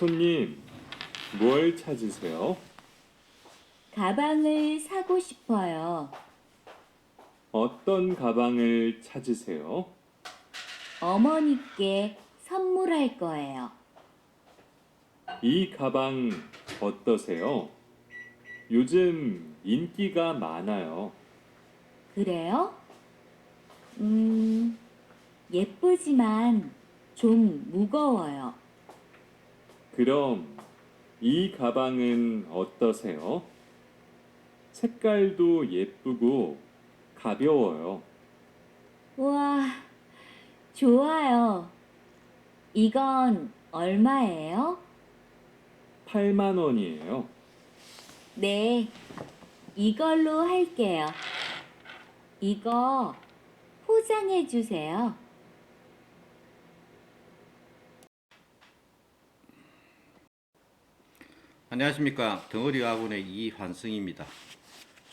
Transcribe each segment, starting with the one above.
손님, 뭘 찾으세요? 가방을 사고 싶어요. 어떤 가방을 찾으세요? 어머니께 선물할 거예요. 이 가방 어떠세요? 요즘 인기가 많아요. 그래요? 음, 예쁘지만 좀 무거워요. 그럼 이 가방은 어떠세요? 색깔도 예쁘고 가벼워요. 우와, 좋아요. 이건 얼마예요? 8만 원이에요. 네, 이걸로 할게요. 이거 포장해 주세요. 안녕하십니까 덩어리 학원의 이환승입니다.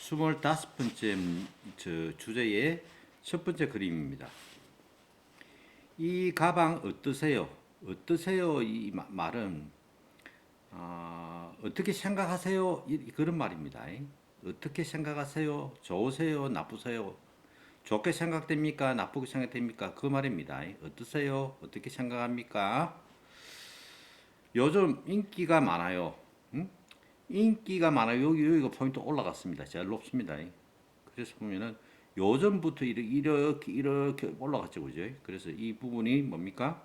25번째 저 주제의 첫 번째 그림입니다. 이 가방 어떠세요? 어떠세요? 이 마- 말은 아, 어떻게 생각하세요? 이- 그런 말입니다. 어떻게 생각하세요? 좋으세요? 나쁘세요? 좋게 생각됩니까? 나쁘게 생각됩니까? 그 말입니다. 어떠세요? 어떻게 생각합니까? 요즘 인기가 많아요. 응? 인기가 많아요. 여기 여기가 포인트 올라갔습니다. 제일 높습니다. 그래서 보면은 요즘부터 이렇게 이렇게 올라갔죠, 그죠? 그래서 이 부분이 뭡니까?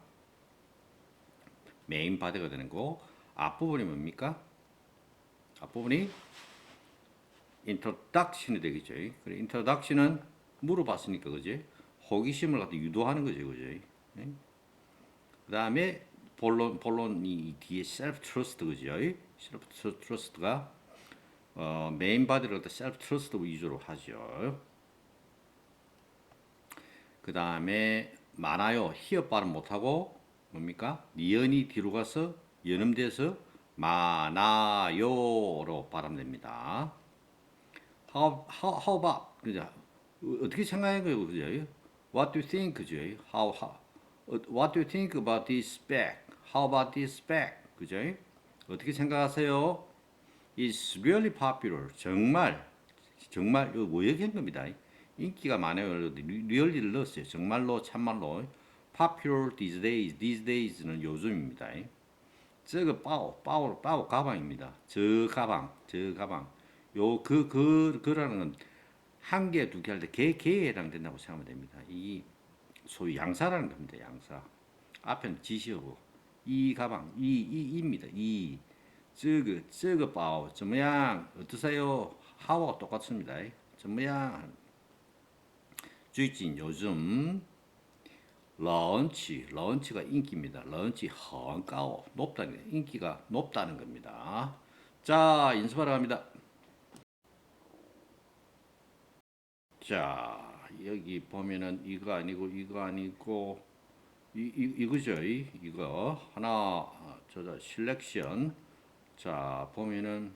메인 바디가 되는 거. 앞부분이 뭡니까? 앞부분이 인트로덕션이 되겠죠. 그래 인트로덕션은 물어봤으니까 그죠? 호기심을 갖다 유도하는 거죠, 그죠? 예? 그다음에 본론 본론이 뒤에 셀프 트러스트 그죠? 셀프 트러스트가 어, 메인 바디를 갖다 셀프 트러스트 위주로 하죠. 그 다음에 많아요. 히읗 발음 못 하고 뭡니까? 니은이 뒤로 가서 연음돼서 많아요로 발음됩니다. How how how about 그죠? 어떻게 생각해요, 그죠? What do you think, 그죠? How how 어, What do you think about this bag? How about this bag? 그죠? 어떻게 생각하세요? It's really popular. 정말 정말 이거 뭐얘기한 겁니다. 인기가 많아요. 리- 리얼리를 넣었어요. 정말로 참말로 popular these days. These days는 요즘입니다. 저거 빠오 빠오 빠오 가방입니다. 저 가방 저 가방 요 그 그 그 라는 건 한 개 두 개 할 때 개 개에 해당된다고 생각하면 됩니다. 이 소위 양사라는 겁니다. 양사. 앞에는 지시어고 이 가방 이 이 입니다. 이 저거 저거 빠오 저 모양 어떠세요? 하와가 똑같습니다. 저 모양最近 요즘 런치 런치가 인기입니다. 런치 很高 높다는 인기가 높다는 겁니다. 자 연습하러 갑니다. 자 여기 보면은 이거 아니고 이거 아니고 이, 이 이거죠 이- 이거 하나 아, 저자 실렉션 자 보면은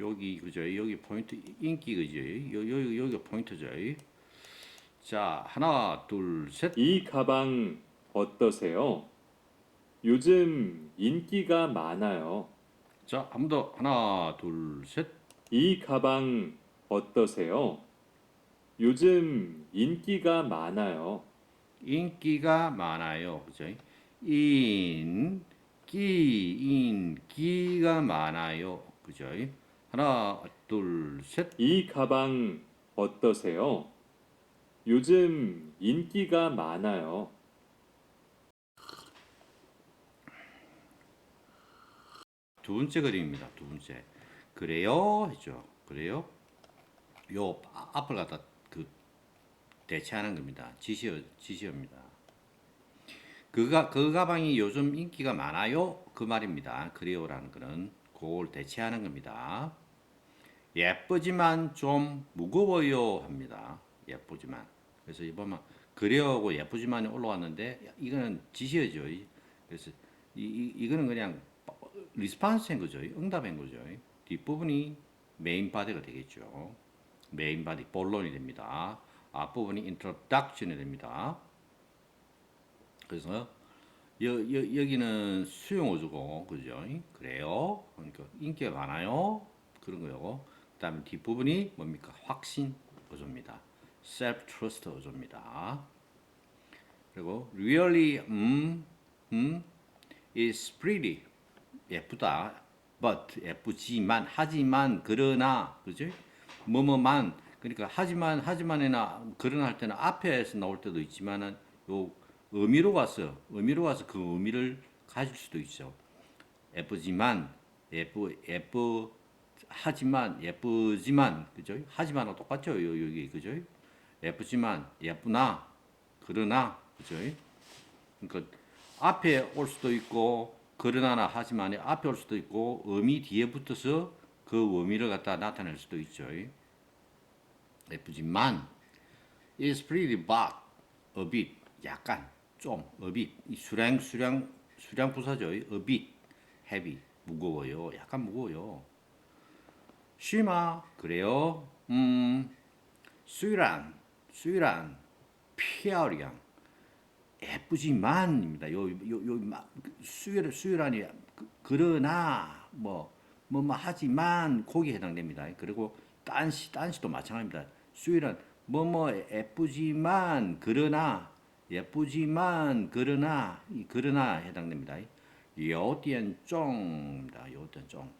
여기 그죠 여기 포인트 인기 그죠 여- 여기 여기 포인트죠 자 하나 둘 셋 이 가방 어떠세요? 요즘 인기가 많아요. 자 한 번 더 하나 둘 셋 이 가방 어떠세요? 요즘 인기가 많아요. 인기가 많아요 그죠 인기 인기가 많아요 그죠 하나 둘 셋 이 가방 어떠세요? 요즘 인기가 많아요. 두 번째 그림입니다. 두 번째. 그래요? 했죠. 그래요? 요 아- 앞을 갖다 그 대체하는 겁니다. 지시어 지시어입니다. 그가 그 가방이 요즘 인기가 많아요. 그 말입니다. 그래요라는 거는 그걸 대체하는 겁니다. 예쁘지만 좀 무거워요 합니다. 예쁘지만. 그래서 이번만 그래요하고 예쁘지만이 올라왔는데 이거는 지시어죠. 그래서 이, 이 이거는 그냥 리스판스인 거죠. 응답인 거죠. 뒷부분이 메인 바디가 되겠죠. 메인 바디 본론이 됩니다. 앞부분이 인트로덕션이 됩니다. 그래서 여, 여, 여기는 수용어주고 그죠? 그래요. 그러니까 인기가 많아요. 그런 거요. 그다음에 뒷부분이 뭡니까? 확신 어조입니다. self trust 어조입니다. 그리고 really 음, 음 is pretty 예쁘다. but 예쁘지만 하지만 그러나 그죠? 뭐뭐만 그러니까 하지만 하지만이나 그러나 할 때는 앞에서 나올 때도 있지만은 요 의미로 와서 의미로 와서 그 의미를 가질 수도 있죠. 예쁘지만 예쁘 예쁘 하지만 예쁘지만 그죠? 하지만하고 똑같죠. 요 여기 그죠? 예쁘지만 예쁘나 그러나 그죠? 그러니까 앞에 올 수도 있고 그러나나 하지만이 앞에 올 수도 있고 의미 뒤에 붙어서 그 의미를 갖다 나타낼 수도 있죠. 예쁘지만 is pretty but a bit 약간 좀 a bit 이 수량 수량 수량 부사죠. a bit heavy 무거워요. 약간 무거워요. 쉬마 그래요. 음 수유란 수유란 피아리양 예쁘지만입니다. 요요요 수유 수유란이 그- 그러나 뭐 뭐 뭐 하지만 거기에 해당됩니다. 그리고 딴시 딴시도 마찬가지입니다. 수유란 뭐뭐 예쁘지만 그러나 예쁘지만 그러나 이 그러나 해당됩니다. 요띠엔 쫑입니다. 요띠엔 쫑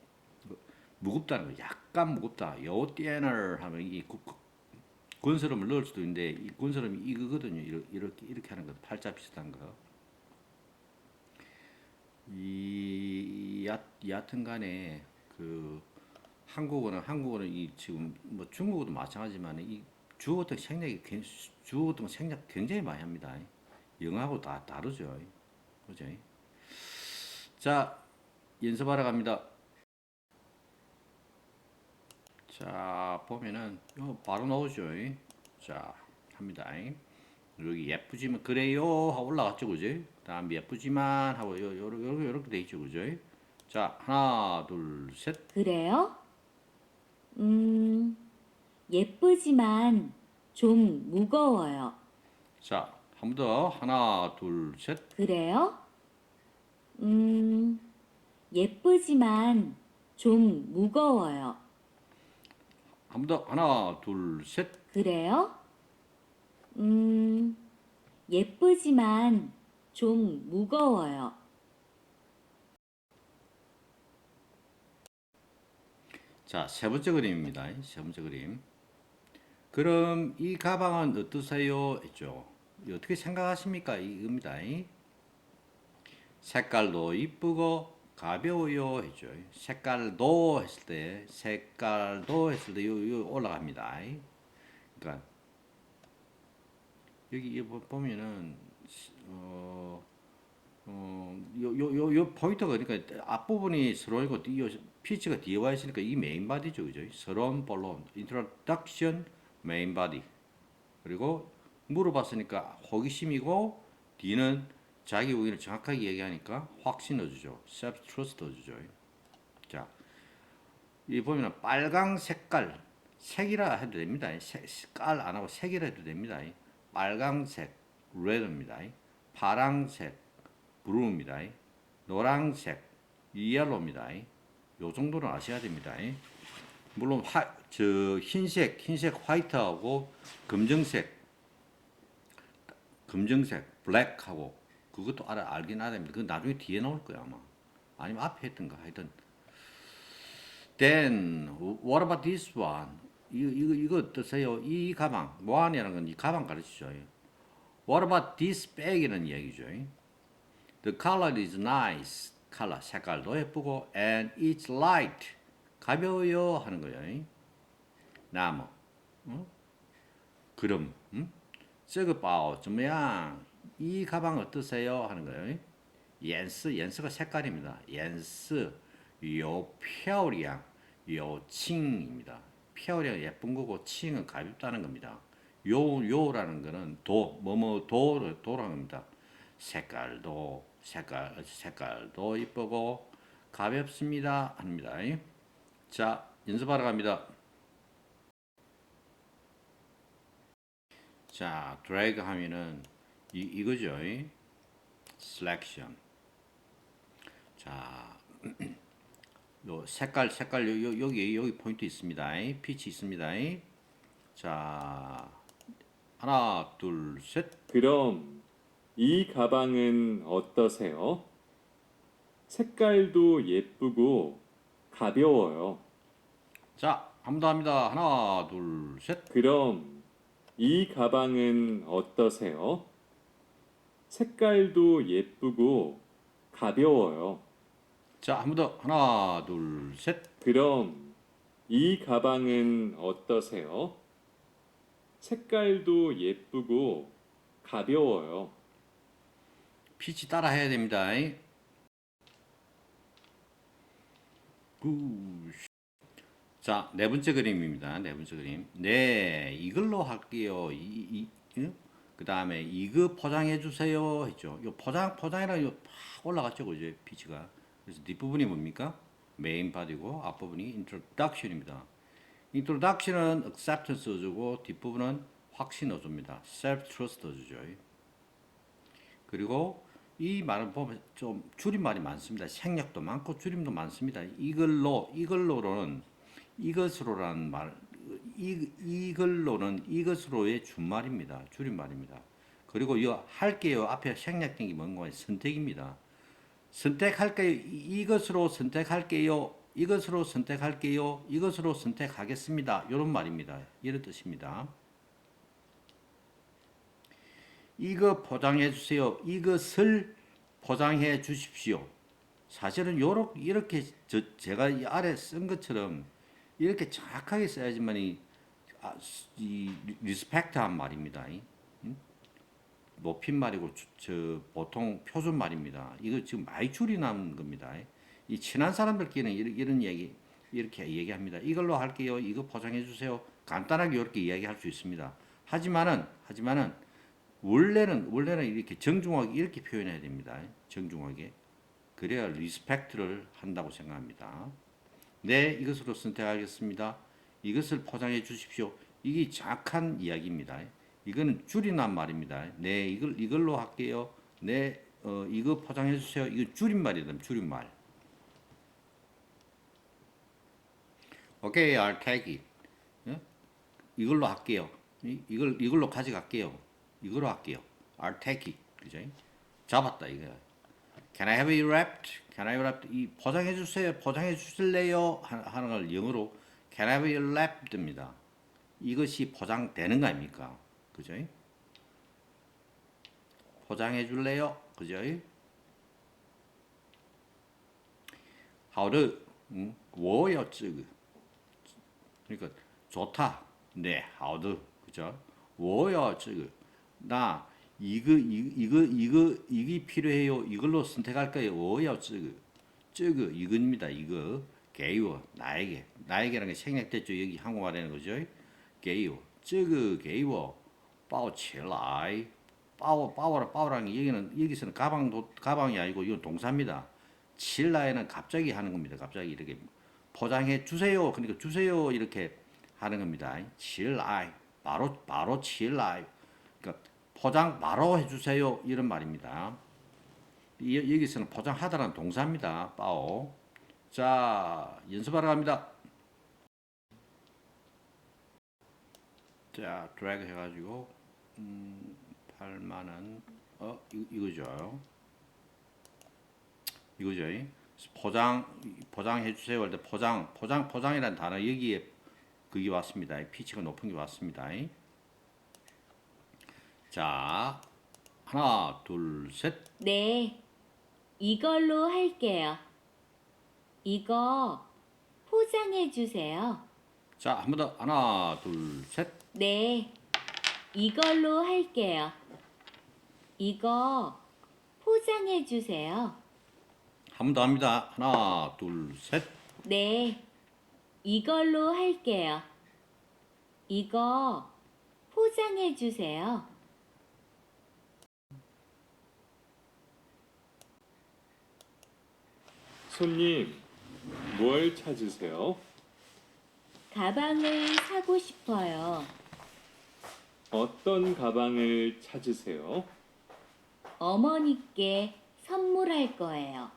무겁다는 거 약간 무겁다. 요띠엔을 하면 이 권스럼을 넣을 수도 있는데 이 권스럼이 이거거든요. 이렇게 이렇게, 하는 거 팔자 비슷한 거. 이 야, 여하튼간에 그 한국어는 한국어는 이 지금 뭐 중국어도 마찬가지지만 이 주어 같은 생략이 굉- 주어 같은 생략 굉장히 많이 합니다. 영어하고 다 다르죠. 그죠? 자 연습하러 갑니다. 자 보면은 요 바로 나오죠. 자 합니다. 여기 예쁘지만 그래요 하고 올라갔죠, 그죠? 다음 예쁘지만 하고 요렇게 요렇게 돼 있죠, 그죠? 자 하나 둘 셋. 그래요? 음, 예쁘지만 좀 무거워요. 자 한 번 더 하나 둘 셋. 그래요? 음, 예쁘지만 좀 무거워요. 한 번 더 하나 둘 셋. 그래요? 음, 예쁘지만 좀 무거워요. 자, 세 번째 그림입니다. 세 번째 그림. 그럼 이 가방은 어떠세요? 했죠. 이 어떻게 생각하십니까? 이겁니다. 색깔도 이쁘고 가벼워요. 했죠. 색깔도 했을 때, 색깔도 했을 때, 요, 요 올라갑니다. 그러니까, 여기 보면은, 어, 어, 요, 요, 요, 요 포인트가 그러니까 앞부분이 요 피치가 뒤에 와 있으니까 이 메인 바디죠, 그죠? 서론, 본론, 인트로덕션, 메인 바디. 그리고 물어봤으니까 호기심이고 뒤는 자기 의견을 정확하게 얘기하니까 확신 얻어주죠. self trust 얻어주죠. 자, 이 보면은 빨강 색깔, 색이라 해도 됩니다. 색, 깔 안 하고 색이라 해도 됩니다. 빨강색, red입니다. 파랑색, 브루입니다. 노란색, 옐로입니다. 요 정도는 아셔야 됩니다. 물론 화, 저 흰색, 흰색 화이트하고 검정색, 검정색, 블랙하고 그것도 알아 알긴 알아야 됩니다. 그 나중에 뒤에 나올 거야 아마. 아니면 앞에 했던가 하여튼. Then what about this one? 이거 이거 이거 어떠세요? 이 가방, 뭐하냐는 건 이 가방 가르치죠. What about this bag이라는 얘기죠. The color is nice. 컬러 색깔도 예쁘고 and it's light 가벼워요 하는 거예요. 나무 응? 그럼 응? 썩어봐오 좀야 이 가방 어떠세요 하는 거예요. 옌스 옌스가 색깔입니다. 옌스 요표량 요칭입니다. 표량 예쁜 거고 칭은 가볍다는 겁니다. 요 요라는 거는 도 뭐뭐 도 도라는 겁니다. 색깔도 색깔 색깔도 이쁘고 가볍습니다 합니다. 자 연습하러 갑니다. 자 드래그 하면은 이 이거죠. selection. 자, 요 색깔 색깔 요, 요, 여기 여기 포인트 있습니다. 피치 있습니다. 자, 하나, 둘, 셋. 그럼 이 가방은 어떠세요? 색깔도 예쁘고 가벼워요. 자, 한번더 합니다. 하나, 둘, 셋. 그럼 이 가방은 어떠세요? 색깔도 예쁘고 가벼워요. 자, 한 번 더. 하나, 둘, 셋. 그럼 이 가방은 어떠세요? 색깔도 예쁘고 가벼워요. 피치 따라 해야 됩니다. 구. 자, 네 번째 그림입니다. 네 번째 그림. 네, 이걸로 할게요. 이, 이, 이? 그 다음에 이거 포장해 주세요 했죠. 요 포장 포장이랑 요팍 올라갔죠, 그죠? 피치가. 그래서 뒷부분이 뭡니까? 메인 바디고 앞부분이 introduction입니다. introduction은 acceptance 넣어주고 뒷부분은 확신 넣어줍니다. self trust 넣어주죠. 그리고 이 말은 보면 좀 줄임말이 많습니다. 생략도 많고 줄임도 많습니다. 이걸로 이걸로는 이것으로라는 말 이, 이걸로는 이것으로의 준말입니다. 줄임말입니다. 그리고 이 할게요 앞에 생략된 게 뭔가 선택입니다. 선택할게요. 이- 이것으로 선택할게요. 이것으로 선택할게요. 이것으로 선택하겠습니다. 이런 말입니다. 이런 뜻입니다. 이거 포장해 주세요. 이것을 포장해 주십시오. 사실은 요렇게 이렇게 저 제가 이 아래 쓴 것처럼 이렇게 정확하게 써야지만이 아, 이 리스펙트한 말입니다. 이. 응? 높임말이고 주- 저 보통 표준 말입니다. 이거 지금 많이 줄이 난 겁니다. 이 친한 사람들끼리는 이런, 이런 얘기 이렇게 얘기합니다. 이걸로 할게요. 이거 포장해 주세요. 간단하게 이렇게 이야기할 수 있습니다. 하지만은 하지만은 원래는 원래는 이렇게 정중하게 이렇게 표현해야 됩니다. 정중하게 그래야 리스펙트를 한다고 생각합니다. 네, 이것으로 선택하겠습니다. 이것을 포장해 주십시오. 이게 정확한 이야기입니다. 이거는 줄임말 말입니다. 네, 이걸 이걸로 할게요. 네, 어, 이거 포장해 주세요. 이거 줄임말이다. 줄임말. 오케이, I'll take it. 예? 이걸로 할게요. 이, 이걸 이걸로 가져갈게요. 이걸로 할게요. I'll take it. 그죠? 잡았다 이거. Can I have it wrapped? Can I wrapped? 이 포장해 주세요. 포장해 주실래요? 하- 하는 걸 영어로 Can I have it wrapped입니다. 이것이 포장되는 거 아닙니까? 그죠? 포장해 줄래요? 그죠? 하우드 응? 워요 쯔그 그러니까 좋다. 네, 하우드 그죠? 워요 쯔그 나 이거 이- 이거 이거 이게 필요해요. 이걸로 선택할까요? 워요 쯔그 쯔그 이겁니다. 이거 게이워 나에게 나에게라는 게 생략됐죠. 여기 한국말에는 그죠? 게이워 쯔그 게이워 빠오 칠라이 빠오 빠오라 빠오라는 게 여기는 여기서는 가방도 가방이 아니고 이건 동사입니다. 칠라에는 갑자기 하는 겁니다. 갑자기 이렇게 포장해 주세요. 그러니까 주세요 이렇게 하는 겁니다. 칠라이 바로 바로 칠라이 그러니까 포장 바로 해주세요 이런 말입니다. 이- 여기서는 포장하다라는 동사입니다. 빠오. 자 연습하러 갑니다. 자 드래그 해가지고 음, 8만원 어 이, 이거죠. 이거죠. 포장 포장해 주세요 할 때 포장 포장 포장이라는 단어 여기에 그게 왔습니다. 피치가 높은 게 왔습니다. 자 하나 둘 셋. 네, 이걸로 할게요. 이거 포장해 주세요. 자 한 번 더 하나 둘 셋. 네, 이걸로 할게요. 이거 포장해 주세요. 한 번 더 합니다. 하나 둘 셋. 네, 이걸로 할게요. 이거 포장해 주세요. 손님, 뭘 찾으세요? 가방을 사고 싶어요. 어떤 가방을 찾으세요? 어머니께 선물할 거예요.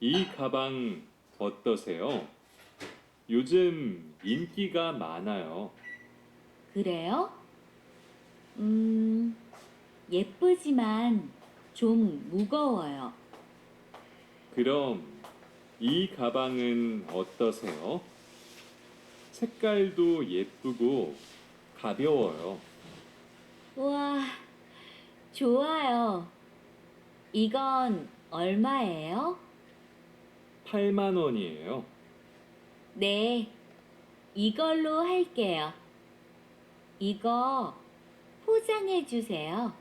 이 가방 어떠세요? 요즘 인기가 많아요. 그래요? 음, 예쁘지만 좀 무거워요. 그럼 이 가방은 어떠세요? 색깔도 예쁘고 가벼워요. 우와, 좋아요. 이건 얼마예요? 8만 원이에요. 네, 이걸로 할게요. 이거 포장해 주세요.